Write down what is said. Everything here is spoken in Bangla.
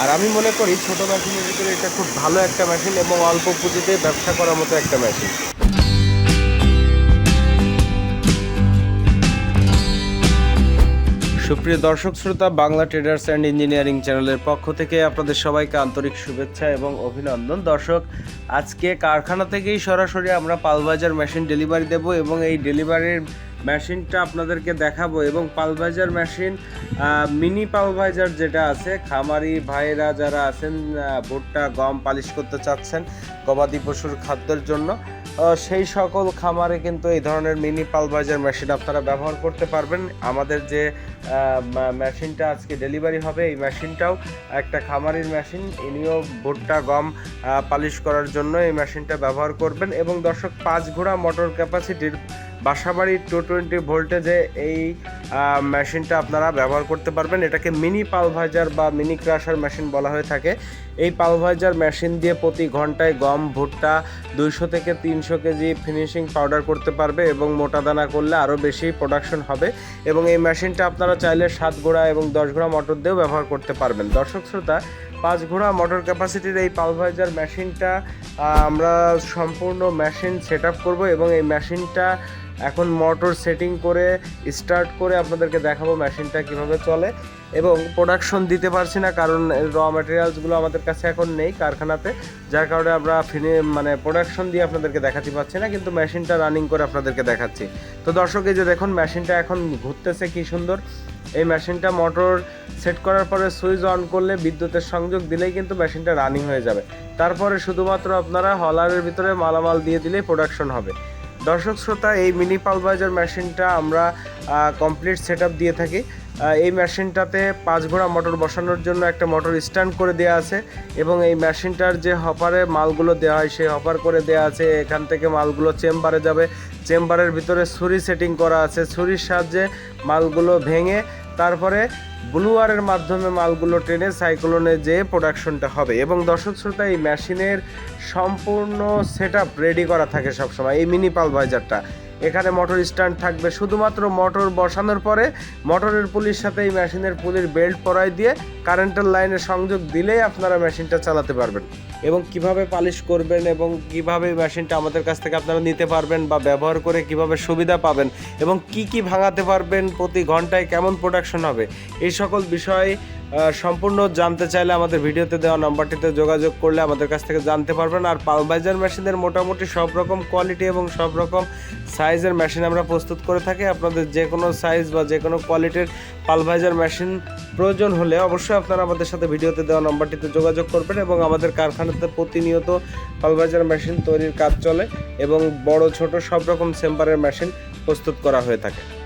আর আমি মনে করি ছোট মেশিনের ভিতরে এটা খুব ভালো একটা মেশিন এবং অল্প পুঁজিতে ব্যবসা করার মতো একটা মেশিন। সুপ্রিয় দর্শক, শ্রোতা, বাংলা ট্রেডার্স অ্যান্ড ইঞ্জিনিয়ারিং চ্যানেলের পক্ষ থেকে আপনাদের সবাইকে আন্তরিক শুভেচ্ছা এবং অভিনন্দন। দর্শক, আজকে কারখানা থেকেই সরাসরি আমরা পালবাজার মেশিন ডেলিভারি দেব এবং এই ডেলিভারির মেশিনটা আপনাদেরকে দেখাবো এবং পালভাইজার মেশিন মিনি পালভাইজার যেটা আছে, খামারি ভাইরা যারা আছেন ভুট্টা, গম পালিশ করতে চাচ্ছেন গবাদি পশুর খাদ্যের জন্য সেই সকল খামারে কিন্তু এই ধরনের মিনি পালভাইজার মেশিন আপনারা ব্যবহার করতে পারবেন। আমাদের যে মেশিনটা আজকে ডেলিভারি হবে, এই মেশিনটাও একটা খামারির মেশিন, ইনিও ভুট্টা, গম পালিশ করার জন্য এই মেশিনটা ব্যবহার করবেন এবং দর্শক, পাঁচ ঘোড়া মোটর ক্যাপাসিটির বাসাবাড়ি টু টোয়েন্টি ভোল্টেজে এই মেশিনটা আপনারা ব্যবহার করতে পারবেন। এটাকে মিনি পালভাইজার বা মিনি ক্রাশার মেশিন বলা হয়ে থাকে। এই পালভাইজার মেশিন দিয়ে প্রতি ঘন্টায় গম, ভুট্টা দুইশো থেকে তিনশো কেজি ফিনিশিং পাউডার করতে পারবে এবং মোটা দানা করলে আরও বেশি প্রোডাকশন হবে। এবং এই মেশিনটা আপনারা চাইলে সাত ঘোড়া এবং দশ ঘোড়া মোটর দিয়েও ব্যবহার করতে পারবেন। দর্শক শ্রোতা, পাঁচ ঘোড়া মোটর ক্যাপাসিটির এই পালভাইজার মেশিনটা আমরা সম্পূর্ণ মেশিন সেট আপ করব এবং এই মেশিনটা এখন মোটর সেটিং করে স্টার্ট করে আপনাদেরকে দেখাবো মেশিনটা কীভাবে চলে। এবং প্রোডাকশন দিতে পারছি না, কারণ র ম্যাটেরিয়ালসগুলো আমাদের কাছে এখন নেই কারখানাতে, যার কারণে আমরা ফিনে মানে প্রোডাকশন দিয়ে আপনাদেরকে দেখাতে পারছি না, কিন্তু মেশিনটা রানিং করে আপনাদেরকে দেখাচ্ছি। তো দর্শক, এই যে দেখুন মেশিনটা এখন ঘুরতেছে কি সুন্দর। এই মেশিনটা মোটর সেট করার পরে সুইচ অন করলে বিদ্যুতের সংযোগ দিলেই কিন্তু মেশিনটা রানিং হয়ে যাবে। তারপরে শুধুমাত্র আপনারা হলারের ভিতরে মালামাল দিয়ে দিলেই প্রোডাকশন হবে। দর্শক শ্রোতা, এই মিনি পালভাইজার মেশিনটা আমরা কমপ্লিট সেট দিয়ে থাকি। এই মেশিনটাতে পাঁচ ঘোড়া মোটর বসানোর জন্য একটা মোটর স্ট্যান্ড করে দেওয়া আছে এবং এই মেশিনটার যে হপারে মালগুলো দেওয়া হয়, সেই হপার করে দেওয়া আছে। এখান থেকে মালগুলো চেম্বারে যাবে। চেম্বারের ভিতরে ছুরি সেটিং করা আছে। ছুরির সাহায্যে মালগুলো ভেঙে তারপরে ব্লুয়ারের মাধ্যমে মালগুলো টেনে সাইক্লোনে যেয়ে প্রোডাকশনটা হবে এবং দর্শক শ্রোতা, এই মেশিনের সম্পূর্ণ সেট রেডি করা থাকে সবসময়, এই মিনি পালভাইজারটা। এখানে মোটর স্ট্যান্ড থাকবে, শুধুমাত্র মোটর বসানোর পরে মোটরের পুলির সাথে এই মেশিনের পুলির বেল্ট পরাই দিয়ে কারেন্টের লাইনে সংযোগ দিলেই আপনারা মেশিনটা চালাতে পারবেন। এবং কীভাবে পালিশ করবেন এবং কীভাবে মেশিনটা আমাদের কাছ থেকে আপনারা নিতে পারবেন বা ব্যবহার করে কীভাবে সুবিধা পাবেন এবং কি কি ভাঙাতে পারবেন, প্রতি ঘন্টায় কেমন প্রোডাকশন হবে, এই সকল বিষয় সম্পূর্ণ জানতে চাইলে আমাদের ভিডিওতে দেওয়া নাম্বারটিতে যোগাযোগ করলে আমাদের কাছ থেকে জানতে পারবেন। আর পালভাইজার মেশিনের মোটামুটি সব রকম কোয়ালিটি এবং সব রকম সাইজের মেশিন আমরা প্রস্তুত করে থাকি। আপনাদের যে কোনো সাইজ বা যে কোনো কোয়ালিটির পালভাইজার মেশিন প্রয়োজন হলে অবশ্যই আপনারা আমাদের সাথে ভিডিওতে দেওয়া নাম্বারটিতে যোগাযোগ করবেন এবং আমাদের কারখানাতে প্রতিনিয়ত কলবাজার মেশিন তৈরির কাজ চলে এবং বড় ছোট সব রকম চেম্বারের মেশিন প্রস্তুত করা হয়ে থাকে।